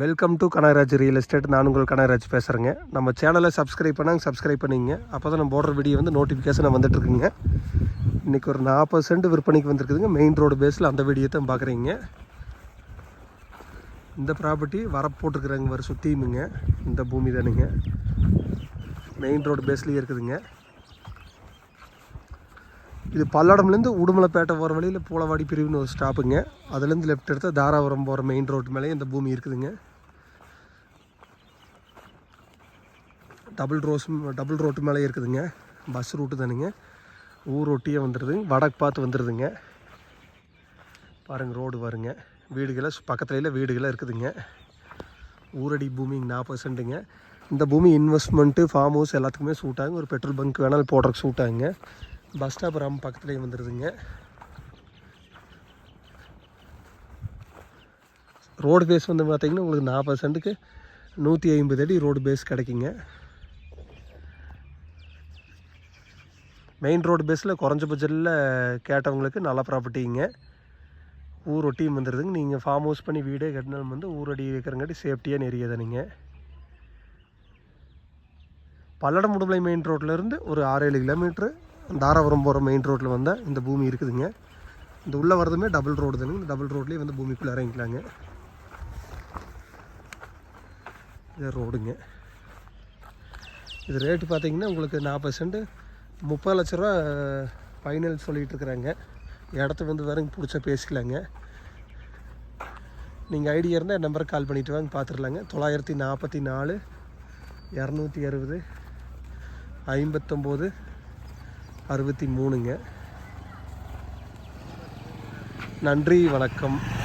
Welcome to Kanagaraj real estate நான் உங்கள் கனகராஜ் பேசுகிறேங்க நம்ம சேனலை சப்ஸ்கிரைப் பண்ணாங்க சப்ஸ்கிரைப் பண்ணிங்க. அப்போ தான் நம்ம போடுற வீடியோ வந்து நோட்டிஃபிகேஷன் வந்துட்டுருக்குங்க இன்றைக்கி ஒரு நாற்பது சென்ட் விற்பனைக்கு வந்திருக்குதுங்க. மெயின் ரோடு பேஸில் அந்த வீடியோ தான் பார்க்குறீங்க இந்த ப்ராப்பர்ட்டி வரப்போட்டிருக்கிறாங்க வர சுற்றியுமுங்க இந்த பூமி தானுங்க. மெயின் ரோடு பேஸ்லேயே இருக்குதுங்க. இது பல்லடம்லேருந்து உடுமலைப்பேட்டை போகிற வழியில் பூலவாடி பிரிவுன்னு ஒரு ஸ்டாப்புங்க. அதுலேருந்து லெஃப்ட் எடுத்தால் தாராபுரம் போகிற மெயின் ரோட்டு மேலே இந்த பூமி இருக்குதுங்க. டபுள் ரோஸ் டபுள் ரோட்டு மேலே இருக்குதுங்க. பஸ் ரூட்டு தானுங்க. ஊர் ரொட்டியே வந்துடுது வடக்கு பார்த்து வந்துடுதுங்க பாருங்கள் ரோடு வருங்க வீடுகளை பக்கத்துலையில் வீடுகளாக இருக்குதுங்க. ஊரடி பூமி நாற்பது சென்ட்டுங்க இந்த பூமி இன்வெஸ்ட்மெண்ட்டு ஃபார்ம் ஹவுஸ் எல்லாத்துக்குமே சூட் ஆகுங்க. ஒரு பெட்ரோல் பங்க் வேணாலும் போடுறதுக்கு சூட் ஆகுங்க. பஸ் ஸ்டாப் ராம் பக்கத்துலேயே வந்துடுதுங்க ரோடு பேஸ் வந்து பார்த்தீங்கன்னா உங்களுக்கு நாற்பது சென்ட்டுக்கு நூற்றி ஐம்பது அடி ரோடு பேஸ் கிடைக்குங்க. மெயின் ரோடு பேஸில் குறைஞ்ச பட்ஜெட்டில் கேட்டவங்களுக்கு நல்ல ப்ராப்பர்ட்டிங்க ஊர் ஒட்டியும் வந்துடுதுங்க நீங்கள் ஃபார்ம் ஹவுஸ் பண்ணி வீடே கட்டினாலும் வந்து ஊரடி இருக்கிறங்காட்டி சேஃப்டியாக ஏரியா தானுங்க. பல்லடம் முடுமலை மெயின் ரோட்லேருந்து ஒரு ஆறு ஏழு கிலோமீட்ரு தாராபுரம் போகிற மெயின் ரோட்டில் வந்தால் இந்த பூமி இருக்குதுங்க. இந்த உள்ளே வரதுமே டபுள் ரோடு தானுங்க. இந்த டபுள் ரோட்லேயே வந்து பூமிக்குள்ளே இறங்கிக்கலாங்க. இது ரோடுங்க இது ரேட்டு பார்த்தீங்கன்னா உங்களுக்கு நாற்பது சென்ட் முப்பது லட்ச ரூபா ஃபைனல் சொல்லிகிட்டு இருக்கிறாங்க. இடத்த வந்து வேறங்க பிடிச்சா பேசிக்கலாங்க. நீங்கள் ஐடியா இருந்தால் என் நம்பருக்கு கால் பண்ணிவிட்டு வாங்க பார்த்துடலாங்க தொள்ளாயிரத்தி நாற்பத்தி நாலு இரநூத்தி அறுபது ஐம்பத்தொம்போது அறுபத்தி மூணுங்க. நன்றி வணக்கம்.